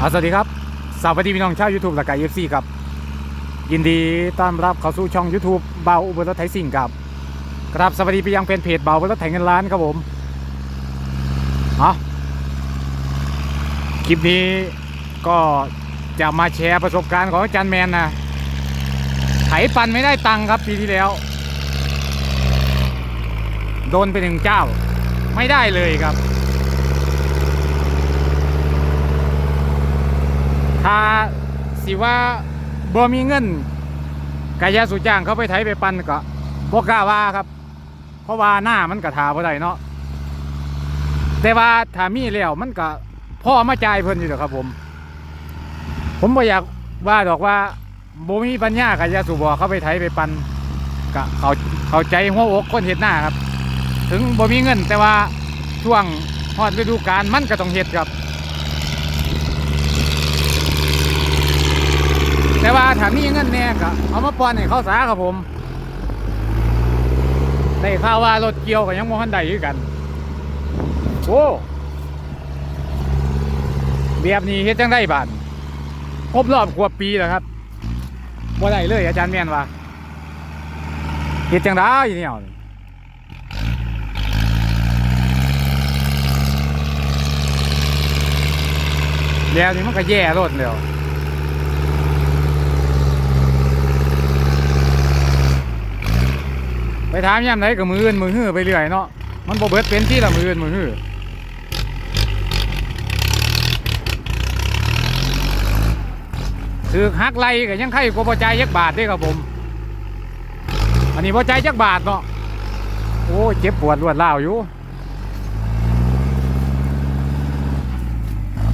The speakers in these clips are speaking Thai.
สวัสดีครับ สวัสดีพี่น้องชาว YouTube และกายเอฟซีครับ ยินดีต้อนรับเข้าสู่ช่อง YouTube เบาอุบลรถไถสิ่งครับครับสวัสดีไปยังเป็นเพจเบาอุบลรถไถเงินล้านครับผมเอคลิปนี้ก็จะมาแชร์ประสบการณ์ของอาจารย์แมนนะไถปันไม่ได้ตังค์ครับปีที่แล้ว โดนไปหนึ่งเจ้า ไม่ได้เลยครับ ถ้าสิว่าบ่มีเงินกายาสุจ้างเขาไปไถไปปันก็บ่กล้าว่าครับ เพราะว่าหน้ามันก็ทาบ่ได้เนาะแต่ว่าถ้ามีแล้วมันก็พ่อมาจ่ายเพิ่นอยู่เด้อครับผม ผมบ่อยากว่าดอกว่าบ่มีปัญญากายาสุบ่เขาไปไถไปปันก็เขาเขาใจหัวอกคนเฮ็ดหน้าครับ ถึงบ่มีเงินแต่ว่าช่วงฮอดฤดูกาลมันก็ต้องเฮ็ดครับ แต่ว่าถ้ามีเงินแน่ก็เอามาป้อนให้เขาสาครับผมได้ข่าวว่ารถเกี่ยวกับยังมทันได้คือกันโอ้แบบนี้เฮ็ดจังได้บาทครบรอบขวบปีแล้วครับบ่ได้เลย อาจารย์แม่นว่าเฮ็ดจังได้เนี่ยแล้วนี่มันก็แย่รถแล้ว ไปถามยามไหนก็มืออื่นมือหื้อไปเรื่อยเนาะมันบ่เบิดเป็นที่ละมืออื่นมือหื้อถือหักไหลก็ยังไข่กว่าบ่จ่ายยักบาทด้วยครับผม อันนี้บ่จ่ายยักบาทเนาะโอ้เจ็บปวดรวดร้าอยู่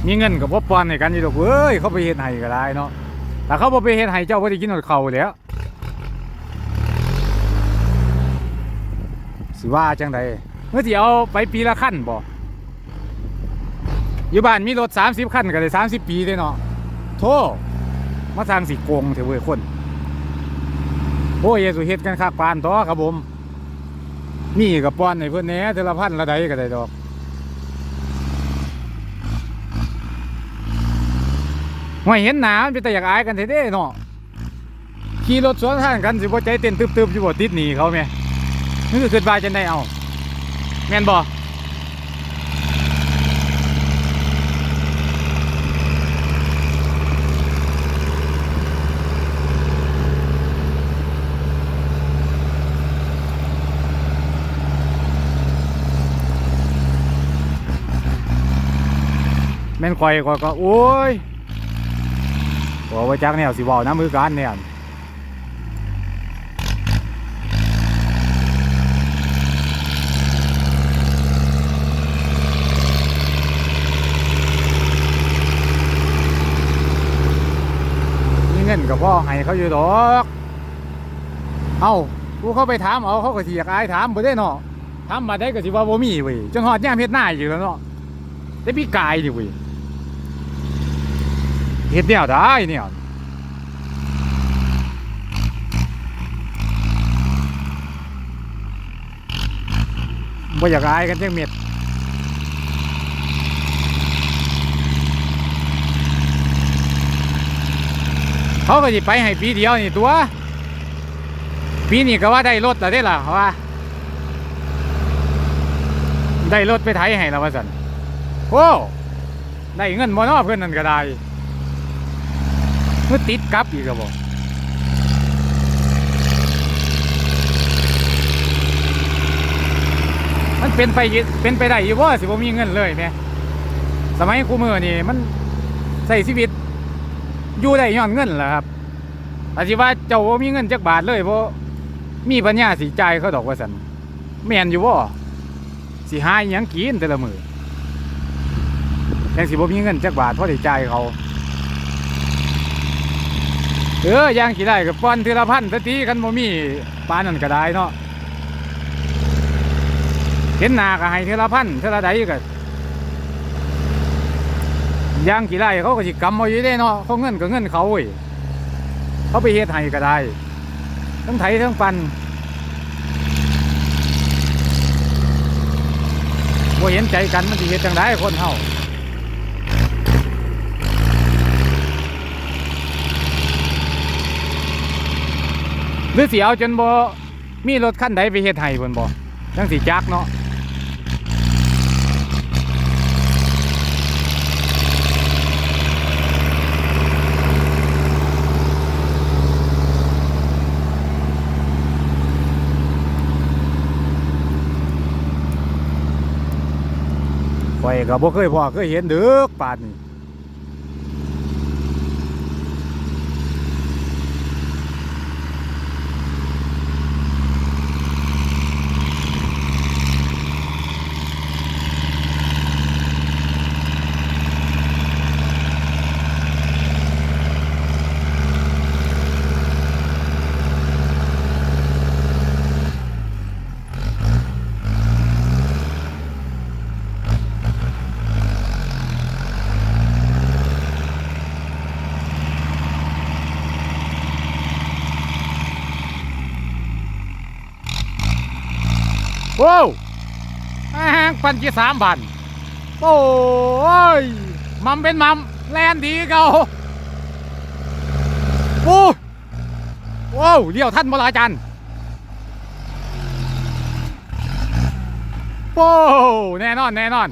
มีเงินกับบ่ปอนให้กันอยู่ดอกเว้ยเขาไปเฮ็ดให้ก็ได้เนาะแต่เขาบ่ไปเฮ็ดให้เจ้าบ่ได้กินหอดเขาแล้ว ว่าจังใดเมื่อที่เอาไปปีละขั้นบ่อยู่บ้านมีรถ 30ขั้นก็ได้30 ปีเลยเนาะโธ่มาทางสิโกงเถอะเว้ยคนโอ้ยอย่าสุเฮ็ดกันคักปานต่อครับผมมีกับป้อนให้เพิ่นแหน่แต่ละพันละใดก็ได้ดอกไม่เห็นหนามันเป็นแต่อยากอายกันเท่เด้เนาะขี่รถสวนทางกันสิบ่ใจเต้นตึบๆอยู่บ่ติดหนีเขาแม่ นี่คือเกิดบายจะได้เอา แม่นบ่แม่นข่อยก็โอ้ยบอกว่าจักแนวสิเว้าน้ำมือกันเนี่ย กับพ่อให้เขาอยู่ดอก เอ้ากูเข้าไปถามเอาเขาก็สิอยากอายถามบ่ได้เนาะถามมาได้ก็สิว่าบ่มีเว้ยจนฮอดยามเฮ็ดหน้าอยู่แล้วเนาะแต่พี่กายนี่เว้ยเฮ็ดแนวได้เนี่ยบ่อยากอายกันจังเม็ด เขาก็สิไปให้ปีเดียวนี่ตัวปีนี้ก็ว่าได้รถแล้วได้ล่ะว่าได้รถไปไถให้แล้วว่าสันโอ้ได้เงินมอนอเพื่อนนั่นก็ได้เมื่อติดกับอีกก็บอกมันเป็นไปเป็นไปได้อยู่ว่าสิบ่มีเงินเลยแหม่สมัยกูมือนี่มันใส่ชีวิต อยู่ได้ย้อนเงินแหละครับอาชีว่าเจ้าบ่มีเงินจักบาทเลยเพราะมีปัญญาสีใจายเขาดอกว่าสันแม่นอยู่บ่สิหาอิหยังกินแต่ละมือยังสิบ่มีเงินจักบาทเพราะได้จ่ายเขา เอออย่างกี่ได้กับป้อนทีละพันตะตีกันบ่มีปานนั่นก็ได้เนาะเห็นหน้าก็ให้ทีละพันทีละใดก็ ยางกี่ไรเขาก็สิกำมาอยู่ได้เนาะเขาเงินก็เงินเขาเว้ยเขาไปเฮ็ดให้ก็ได้ทั้งไถทั้งปันบ่เห็นใจกันมันจะเฮ็ดจังได๋คนเฮาหรือเสียเอาจนบ่มีรถขั้นใดไปเฮ็ดไห้บพิ่นบ่จังสีจักเนาะ อยก็บ่เคยพอเคยเห็นเด้อปานนี้ โว้วแม่งปันกี่สามพันโอ้ยมัมเป็นมัมแลนดีเก่าโอ้ว้าวเดี๋ยวท่านบลาจันโอ้แน่นอน แน่นอน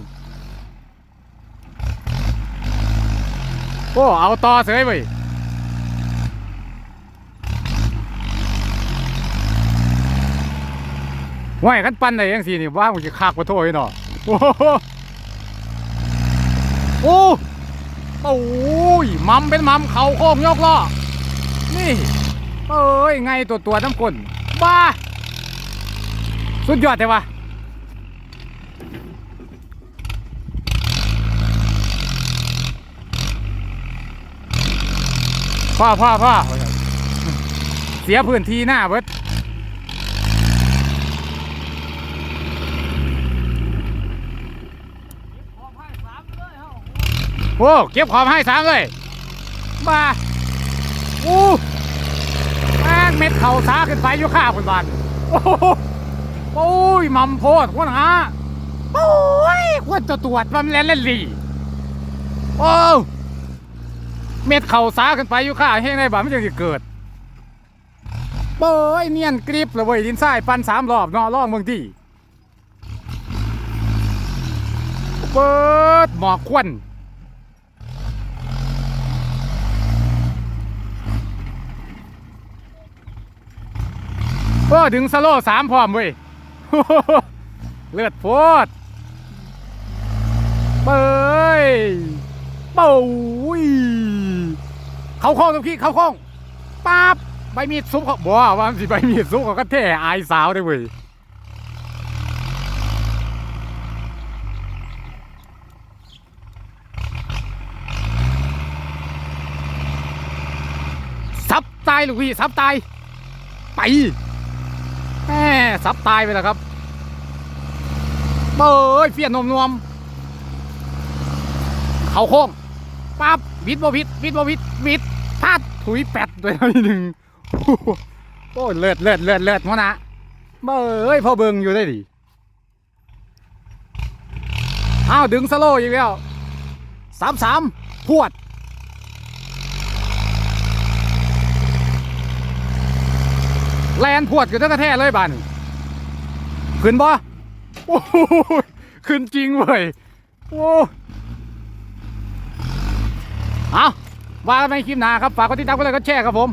โอ้เอาต่อเสยไป ว่ายกันปั้นได้ยังสินี่ว่ามันจะคากมาโทษไอ้เนาะโอ้โหโอ้โอ้ยมัมเป็นมัมเขาโค้งยกล้อนี่เอ้ยไงตัวตัวน้ำกลนบ้า สุดยอดเลยวะพ่อพ่อพ่อเสียพื้นที่หน้าเบิด โอ้เก็บของให้สามเลยมาอู้แม่งเม็ดเข่าสาขึ้นไปอยู่ข้าบนบานโอ้โหโอ้ยมัมโพดคนหาโอ้ยควรจะตรวจมันเล่นเล่นลีโอ้เม็ดเข่าสาขึ้นไปอยู่ข้าเฮงในบ้านมันจะเกิดโอ้ยเนียนกริบเลยเว้ยดินทรายปันสามรอบนอล่องเมืองที่เปิดหมอกควัน โอ้ดึงสโลว์สามพร้อมเว้ยเลือดโพดเบยเป้าอุ้ยเขาโค้งตรงที่เขาโค้งปั๊บใบมีดซุปเขาบ่ว่ามันสิใบมีดซุปเขาก็แท่อายสาวได้เว้ยซับตายลูกพี่ซับตาย ไป ซับตายไปแล้วครับเบยเฟียนนมนวมๆเขาโค้งปั๊บบิดบ่บิดบิดบ่บิดบิดพลาดถุยแปดตัวนิดหนึ่งโอ้ยเลือดเลือดเลือดเลือดหัวนะเบยพอเบิงอยู่ได้ดิอ้าวดึงสโลว์อีกแล้วสามสามพวดแลนพวดกันตั้งแต่แทเลยบ้าน ขึ้นบ่โอ้โหขึ้นจริงเว้ยโอ้เอาว่ากันในคลิปหน้าครับ ฝากกดติดตามกันเลยก็แชร์ครับผม